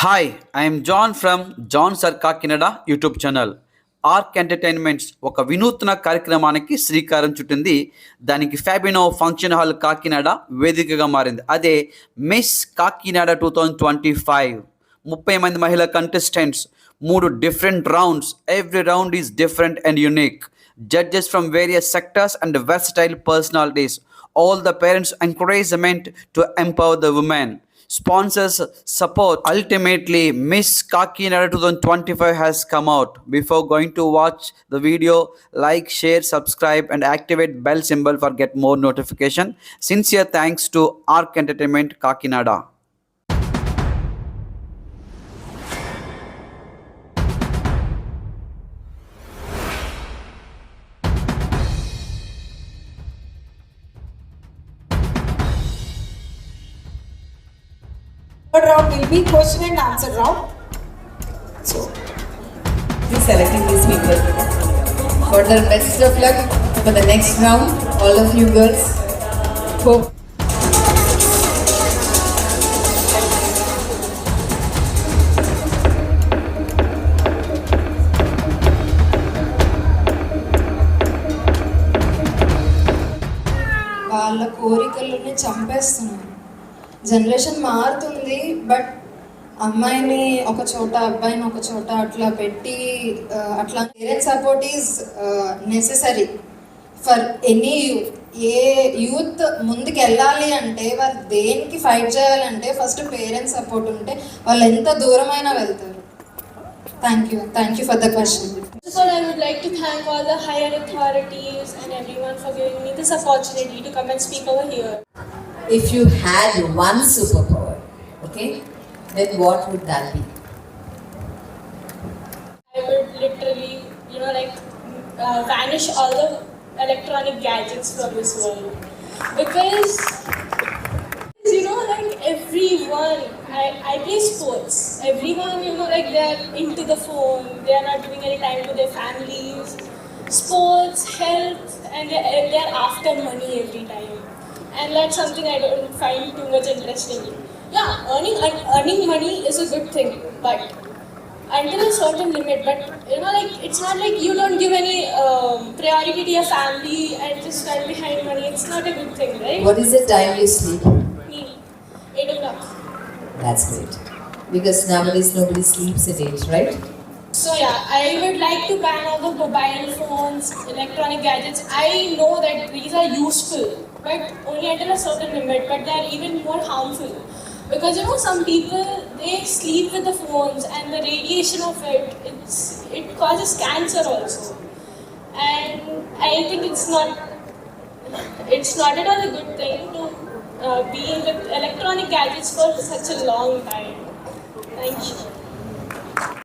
Hi I'm John from John sir Kakinada YouTube channel ARK entertainments ఒక వినూత్న కార్యక్రమానికి శ్రీకారం చుట్టింది. దానికి ఫ్యాబినో ఫంక్షన్ హాల్ కాకినాడ వేదికగా మారింది. అదే Miss Kakinada two thousand twenty five ముప్పై మంది మహిళా కంటెస్టెంట్స్ మూడు different rounds every round is different and unique judges from various sectors and versatile personalities all the parents encouragement to empower the women sponsors support ultimately miss kakinada 2025 has come out. Before going to watch the video like share subscribe and activate bell symbol for get more notification. Sincere thanks to arc entertainment kakinada Third round will be question and answer round. So, Please selecting these people. For the best of luck for the next round, all of you girls. Hope వాళ్ళ కోరికలని చంపేస్తున్నారు generation మారుతుంది but అమ్మాయిని ఒక చోట అబ్బాయిని ఒక చోట అట్లా పెట్టి అట్లా parents support is necessary for any youth A youth ముందుకు వెళ్ళాలి అంటే వాళ్ళు దేనికి ఫైట్ చేయాలంటే ఫస్ట్ పేరెంట్స్ సపోర్ట్ ఉంటే వాళ్ళు ఎంత దూరమైనా వెళ్తారు. Thank you thank you for the question First of all, I would like to thank all the higher authorities and everyone for giving me this opportunity to come and speak over here. If you had one superpower, okay, then what would that be? I would literally, you know, like uh, vanish all the electronic gadgets from this world. Because, you know, like everyone, I, I play sports. Everyone, you know, like they're into the phone, they're not giving any time to their families. Sports, health, and they're, they're after money every time. And that's something I don't find too much interesting. Yeah, earning earning money is a good thing, but until a certain limit. But you know, like it's not like you don't give any um, priority to your family and just stand behind money. It's not a good thing, right? What is the time you sleep? Eight o'clock. That's great. Because nowadays nobody sleeps at age, right? So yeah, I would like to ban all the mobile phones, electronic gadgets. I know that these are useful, but only until a certain limit. But they are even more harmful because you know some people they sleep with the phones and the radiation of it it's it causes cancer also, and I think it's not it's not at all a good thing to uh, be with electronic gadgets for such a long time. Thank you.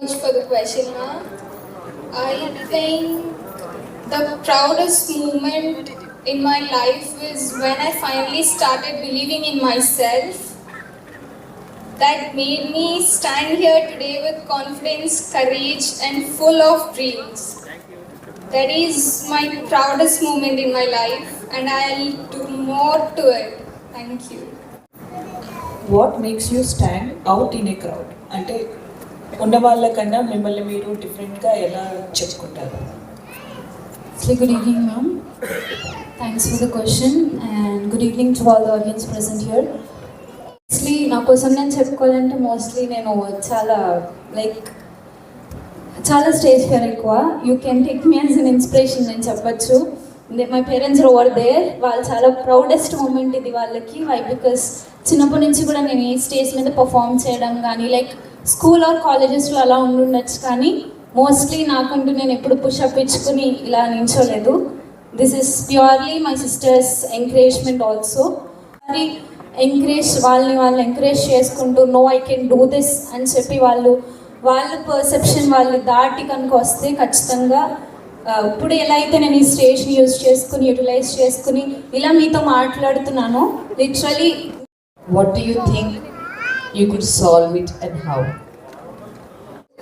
Much for the question. I think the proudest moment in my life is when I finally started believing in myself. That made me stand here today with confidence, courage, and full of dreams. That is my proudest moment in my life, and I'll do more to it. Thank you. what makes you stand out in a crowd? అంటే ఉన్న వాళ్ళకన్నా మిమ్మల్ని మీరు డిఫరెంట్గా ఎలా చెప్పుకుంటారు? So good evening, ma'am thanks the the and good good evening to all the audience present mostly నా కోసం నేను చెప్పుకోవాలంటే మోస్ట్లీ నేను చాలా లైక్ చాలా స్టేజ్ ఫియర్ ఎక్కువ. You can take me as an inspiration నేను చెప్పచ్చు. మై పేరెంట్స్ ఓవర్ దేర్ వాళ్ళు చాలా ప్రౌడెస్ట్ మూమెంట్ ఇది వాళ్ళకి. వై బికాస్ చిన్నప్పటి నుంచి కూడా నేను ఈ స్టేజ్ మీద పర్ఫామ్ చేయడం కానీ లైక్ స్కూల్ ఆర్ కాలేజెస్లో అలా ఉండుండొచ్చు కానీ మోస్ట్లీ నాకంటూ నేను ఎప్పుడు పుషప్ ఇచ్చుకుని ఇలా నించోలేదు this is purely my sisters encouragement also మరి ఎంకరేజ్ వాళ్ళని వాళ్ళు ఎంకరేజ్ చేసుకుంటూ no I can do this అని చెప్పి వాళ్ళు వాళ్ళ పర్సెప్షన్ వాళ్ళు దాటి కనుక వస్తే ఖచ్చితంగా ఇప్పుడు ఎలా అయితే నేను ఈ స్టేజ్ని యూజ్ చేసుకుని యూటిలైజ్ చేసుకుని ఇలా మీతో మాట్లాడుతున్నాను literally what you you you could solve it and how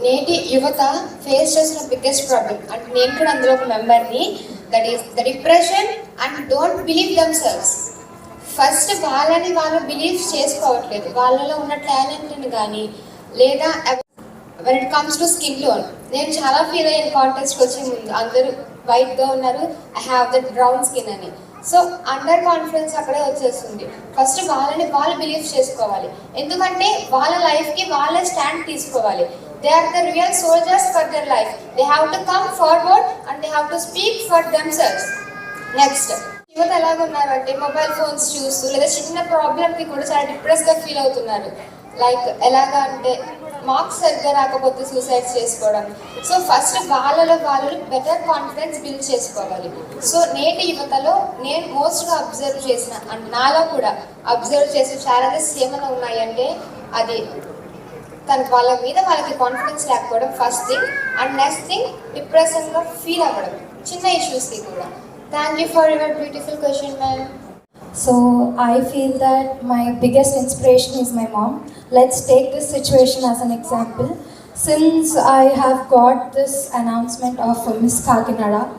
నేటి యువత ఫేస్ చేసిన బిగ్గెస్ట్ ప్రాబ్లం అంటే నేను కూడా అందులో ఒక మెంబర్ని that is the depression and don't believe themselves first వాళ్ళని వాళ్ళు బిలీవ్ చేసుకోవట్లేదు. వాళ్ళలో ఉన్న టాలెంట్ని కానీ లేదా when it comes to skin tone నేను చాలా ఫీల్ అయ్యాను కాంటెస్ట్కి వచ్చే ముందు. అందరూ వైట్గా ఉన్నారు. I have that brown skin అని. సో అండర్ కాన్ఫిడెన్స్ అక్కడే వచ్చేస్తుంది. ఫస్ట్ వాళ్ళని వాళ్ళు బిలీవ్ చేసుకోవాలి. ఎందుకంటే వాళ్ళ లైఫ్కి వాళ్ళే స్టాండ్ తీసుకోవాలి. They are the real soldiers for their life they have to come forward and they have to speak for themselves next యువత ఎలాగున్నారంటే మొబైల్ ఫోన్స్ చూస్తూ లేదా చిన్న ప్రాబ్లమ్కి కూడా చాలా డిప్రెస్గా ఫీల్ అవుతున్నారు. లైక్ ఎలాగా అంటే మార్క్స్ సరిగ్గా రాకపోతే సూసైడ్ చేసుకోవడం. సో ఫస్ట్ వాళ్ళలో వాళ్ళు బెటర్ కాన్ఫిడెన్స్ బిల్డ్ చేసుకోవాలి. సో నేటి యువతలో నేను మోస్ట్గా అబ్జర్వ్ చేసిన అండ్ నాలో కూడా అబ్జర్వ్ చేసిన ఛాలెంజెస్ ఏమైనా ఉన్నాయంటే అది తన వాళ్ళ మీద వాళ్ళకి కాన్ఫిడెన్స్ లేకపోవడం first thing and next thing డిప్రెషన్గా feel అవ్వడం. చిన్న ఇష్యూస్కి కూడా. Thank you for your beautiful question ma'am so I feel that my biggest inspiration is my mom Let's take this situation as an example. Since I have got this announcement of Miss Kakinada,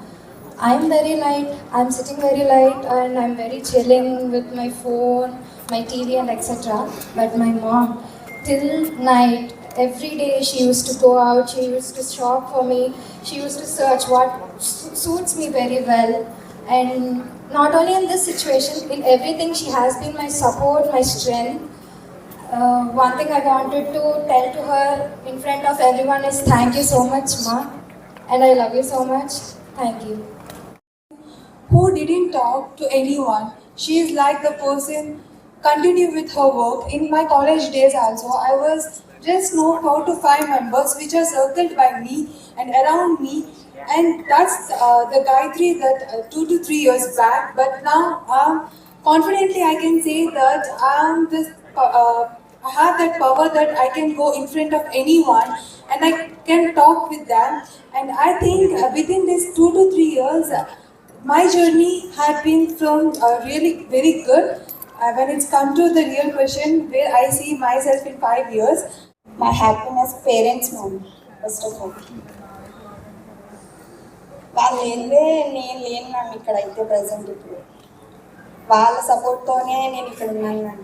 I'm very light, I'm sitting very light and I'm very chilling with my phone, my TV and etc. But my mom, till night, every day she used to go out, she used to shop for me, she used to search what suits me very well. And not only in this situation, in everything, she has been my support, my strength. Uh, one thing I wanted to tell to her in front of everyone is thank you so much, Ma. And I love you so much. Thank you. who didn't talk to anyone. She is like the person continue with her work. In my college days also, I was just know how to find members which are circled by me and around me. And that's uh, the Gayatri that uh, two to three years back. But now, um, confidently, I can say that I'm this. Uh, I have that power that I can go in front of anyone and I can talk with them. And I think uh, within these two to three years, uh, my journey had been from uh, really very good. Uh, when it's come to the real question, where I see myself in five years, my happiness, parents, mom, first of all. వాళ్ళు లేనిదే నేను లేను ma'am ఇక్కడైతే present ఇప్పుడు వాళ్ళ సపోర్ట్తోనే నేను ఇక్కడ ఉన్నాను మ్యామ్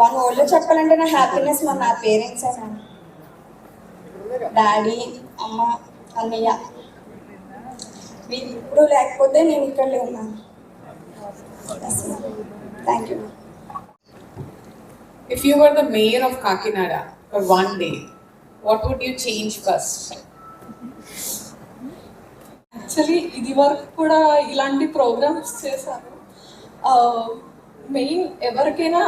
వన్ ఓల్డ్లో చెప్పాలంటే నా హ్యాపీనెస్ మా నా పేరెంట్సే డాడీ అమ్మ అన్నయ్య. ఇప్పుడు లేకపోతే నేను ఇక్కడ లేను ma'am. Thank you If you were the mayor of Kakinada for one day, what would you change first? Actually ఇది వరకు కూడా ఇలాంటి ప్రోగ్రామ్స్ చేశాను. మెయిన్ ఎవరికైనా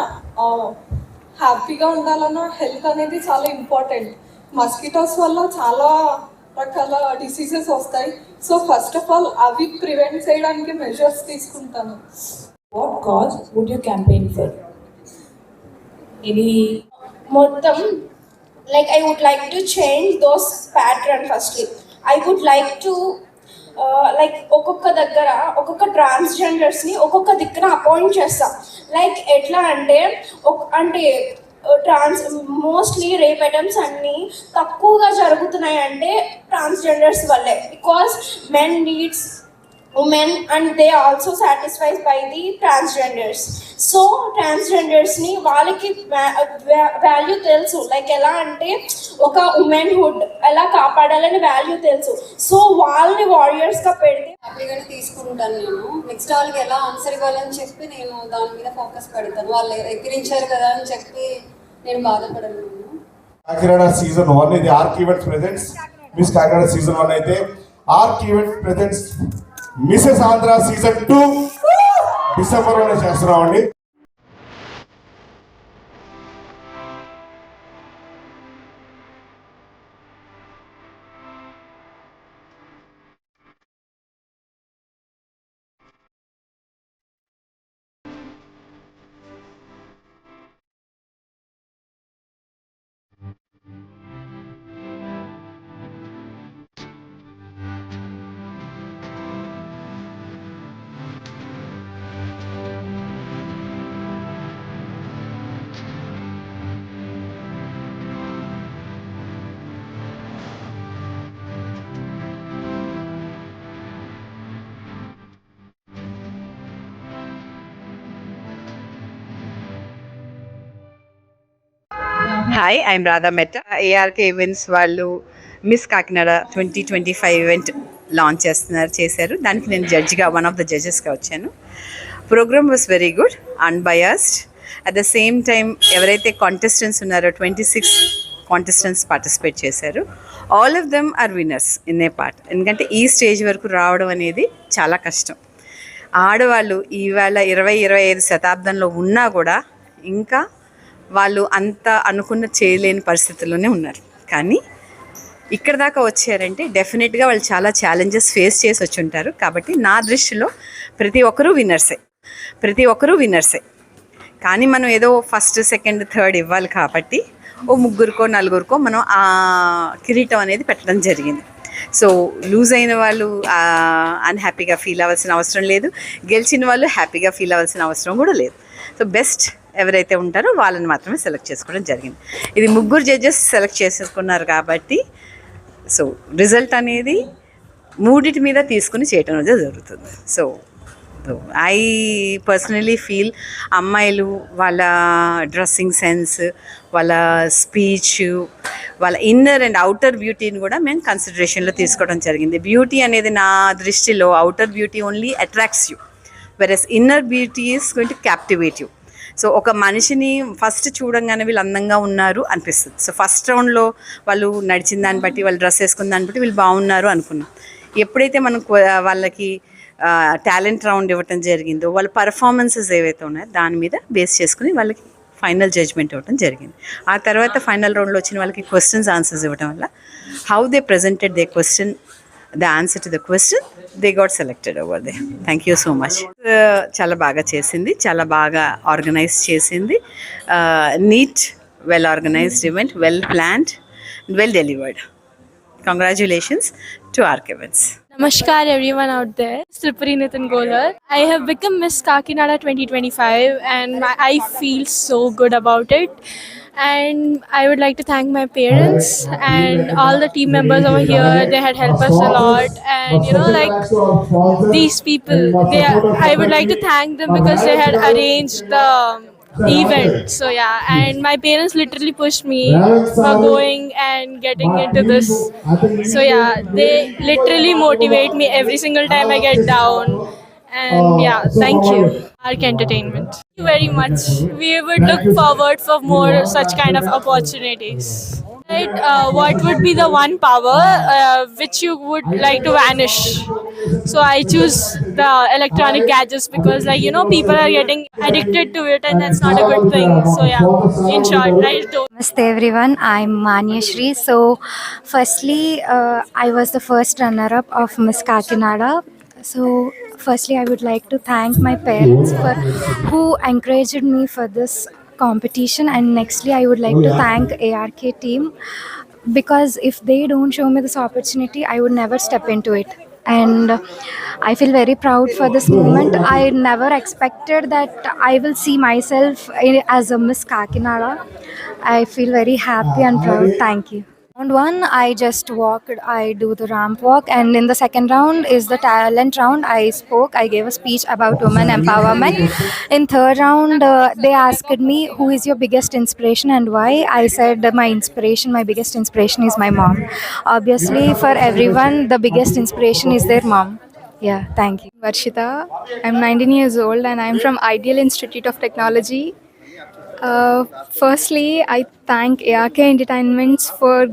హ్యాపీగా ఉండాలన్నా హెల్త్ అనేది చాలా ఇంపార్టెంట్. మస్కిటోస్ వల్ల చాలా రకాల డిసీజెస్ వస్తాయి. సో ఫస్ట్ ఆఫ్ ఆల్ అవి ప్రివెంట్ చేయడానికి మెజర్స్ తీసుకుంటాను. What cause would you campaign for? Any మొత్తం like I would like to change those pattern firstly I would like to like ఒక్కొక్క దగ్గర ఒక్కొక్క ట్రాన్స్జెండర్స్ని ఒక్కొక్క దిక్కున అపాయింట్ చేస్తాం. లైక్ ఎట్లా అంటే అంటే ట్రాన్స్ మోస్ట్లీ రేప్ ఐటమ్స్ అన్నీ తక్కువగా జరుగుతున్నాయి అంటే ట్రాన్స్జెండర్స్ వల్లే. Because men needs women and they also satisfied by the transgenders so ట్రాన్స్జెండర్స్ని వాళ్ళకి వాల్యూ తెలుసు. లైక్ ఎలా అంటే ఒక ఉమెన్హుడ్ ఎలా కాపాడాలని వాల్యూ తెలుసు. సో వాళ్ళని వారియర్స్గా పెడితే హ్యాపీగానే తీసుకుంటాను నేను. నెక్స్ట్ వాళ్ళకి ఎలా ఆన్సర్ ఇవ్వాలని చెప్పి నేను దాని మీద ఫోకస్ పెడతాను. వాళ్ళు ఎక్కిరించారు కదా అని చెప్పి నేను బాధపడను. కాకినాడ సీజన్ వన్ ఇది ARK events presents Miss Kakinada season one అయితే ARK events presents Mrs Andhra season two డిసెంబర్లోనే చేస్తున్నామండి. Hi I'm Radha Metta ARK events వాళ్ళు Miss Kakinada twenty twenty five event launch చేస్తున్నారు చేశారు. దానికి నేను జడ్జిగా వన్ ఆఫ్ ద జడ్జెస్గా వచ్చాను. Programme was very good unbiased at the same time ఎవరైతే కాంటెస్టెంట్స్ ఉన్నారో ట్వంటీ సిక్స్ కాంటెస్టెంట్స్ పార్టిసిపేట్ చేశారు. All of them are winners in a part ఎందుకంటే ఈ స్టేజ్ వరకు రావడం అనేది చాలా కష్టం. ఆడవాళ్ళు ఈవేళ ఇరవై ఇరవై ఐదు శతాబ్దంలో ఉన్నా కూడా ఇంకా వాళ్ళు అంత అనుకున్న చేయలేని పరిస్థితుల్లోనే ఉన్నారు. కానీ ఇక్కడ దాకా వచ్చారంటే డెఫినెట్గా వాళ్ళు చాలా ఛాలెంజెస్ ఫేస్ చేసి వచ్చి ఉంటారు కాబట్టి నా దృష్టిలో ప్రతి ఒక్కరూ విన్నర్సే ప్రతి ఒక్కరూ విన్నర్సే కానీ మనం ఏదో ఫస్ట్ సెకండ్ థర్డ్ ఇవ్వాలి కాబట్టి ఓ ముగ్గురికో నలుగురికో మనం ఆ కిరీటం అనేది పెట్టడం జరిగింది. సో లూజ్ అయిన వాళ్ళు అన్హ్యాపీగా ఫీల్ అవ్వాల్సిన అవసరం లేదు. గెలిచిన వాళ్ళు హ్యాపీగా ఫీల్ అవ్వాల్సిన అవసరం కూడా లేదు. సో బెస్ట్ ఎవరైతే ఉంటారో వాళ్ళని మాత్రమే సెలెక్ట్ చేసుకోవడం జరిగింది. ఇది ముగ్గురు జడ్జెస్ సెలెక్ట్ చేసుకున్నారు కాబట్టి సో రిజల్ట్ అనేది మూడిటి మీద తీసుకుని చేయటం అనేది జరుగుతుంది. సో ఐ పర్సనలీ ఫీల్ అమ్మాయిలు వాళ్ళ డ్రెస్సింగ్ సెన్స్ వాళ్ళ స్పీచ్ వాళ్ళ ఇన్నర్ అండ్ అవుటర్ బ్యూటీని కూడా మేము కన్సిడరేషన్లో తీసుకోవడం జరిగింది. బ్యూటీ అనేది నా దృష్టిలో outer beauty only attracts you versus inner beauty is going to captivate you so ఒక మనిషిని ఫస్ట్ చూడంగానే వీళ్ళు అందంగా ఉన్నారు అనిపిస్తుంది. సో ఫస్ట్ రౌండ్లో వాళ్ళు నడిచిన దాన్ని బట్టి వాళ్ళు డ్రెస్ వేసుకున్న దాన్ని బట్టి వీళ్ళు బాగున్నారు అనుకున్నాం. ఎప్పుడైతే మనం వాళ్ళకి టాలెంట్ రౌండ్ ఇవ్వటం జరిగిందో వాళ్ళ పర్ఫార్మెన్సెస్ ఏవైతే ఉన్నాయో దాని మీద బేస్ చేసుకుని వాళ్ళకి ఫైనల్ జడ్జ్మెంట్ ఇవ్వడం జరిగింది. ఆ తర్వాత ఫైనల్ రౌండ్లో వచ్చిన వాళ్ళకి క్వశ్చన్స్ ఆన్సర్స్ ఇవ్వడం వల్ల how they presented they question the answer to the question they got selected over they thank you so much చాలా బాగా చేసింది చాలా బాగా ఆర్గనైజ్ చేసింది neat well organised event well planned well delivered congratulations to ARK events Namaskar everyone out there. Tripuri Nitin Golar. I have become Miss Kakinada 2025 and and I feel so good about it. And I would like to thank my parents and all the team members over here. They had helped us a lot. And you know, like these people, they I would like to thank them because they had arranged the um, event. So yeah, and my parents literally pushed me for going and getting into this. So yeah, they literally motivate me every single time I get down. And yeah, thank you. Arc Entertainment. Thank you very much. We would look forward for more such kind of opportunities. Right, uh, what would be the one power uh, which you would like to vanish? So I choose the electronic gadgets because, like you know, people are getting addicted to it, and that's not a good thing. So yeah, in short, I don't. Namaste everyone, I'm Manya Shri. So, firstly, uh, I was the first runner up of Miss Kakinada. So, firstly, I would like to thank my parents for who encouraged me for this competition, and nextly, I would like to thank ARK team because if they don't show me this opportunity, I would never step into it. And I feel very proud for this moment. I never expected that I will see myself as a Miss Kakinada. I feel very happy and proud. Thank you. Round one, I just walked. I do the ramp walk, and in the second round is the talent round. I spoke. I gave a speech about women empowerment. In third round, uh, they asked me who is your biggest inspiration and why. I said my inspiration, my biggest inspiration is my mom. Obviously, for everyone, the biggest inspiration is their mom. Yeah, thank you. Varshita. I'm 19 years old and I'm from Ideal Institute of Technology. Uh, firstly, I thank ARK Entertainments for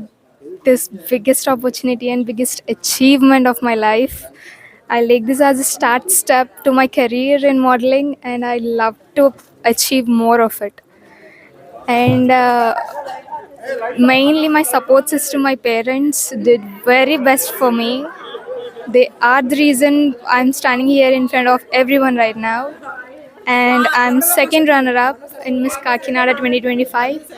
this biggest opportunity and biggest achievement of my life. I take this as a start step to my career in modeling and I love to achieve more of it. And uh, mainly my support system, my parents did very best for me they are the reason I'm standing here in front of everyone right now. And I'm second runner up in Miss Kakinada 2025.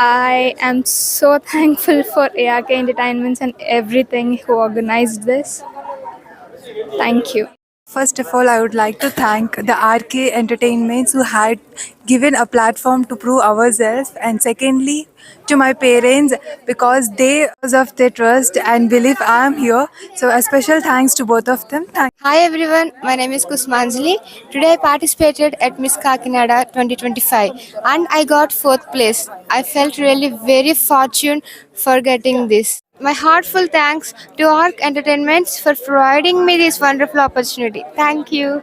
I am so thankful for ARK Entertainments and everything who organized this. Thank you. First of all, I would like to thank the RK Entertainments who had given a platform to prove ourselves, and secondly, to my parents because they, because of their trust and belief, I am here. So, a special thanks to both of them. Thank Hi everyone, my name is Kusmanjali. Today I participated at Miss Kakinada 2025 and I got fourth place. I felt really very fortunate for getting this. My heartfelt thanks to ARC Entertainments for providing me this wonderful opportunity. Thank you.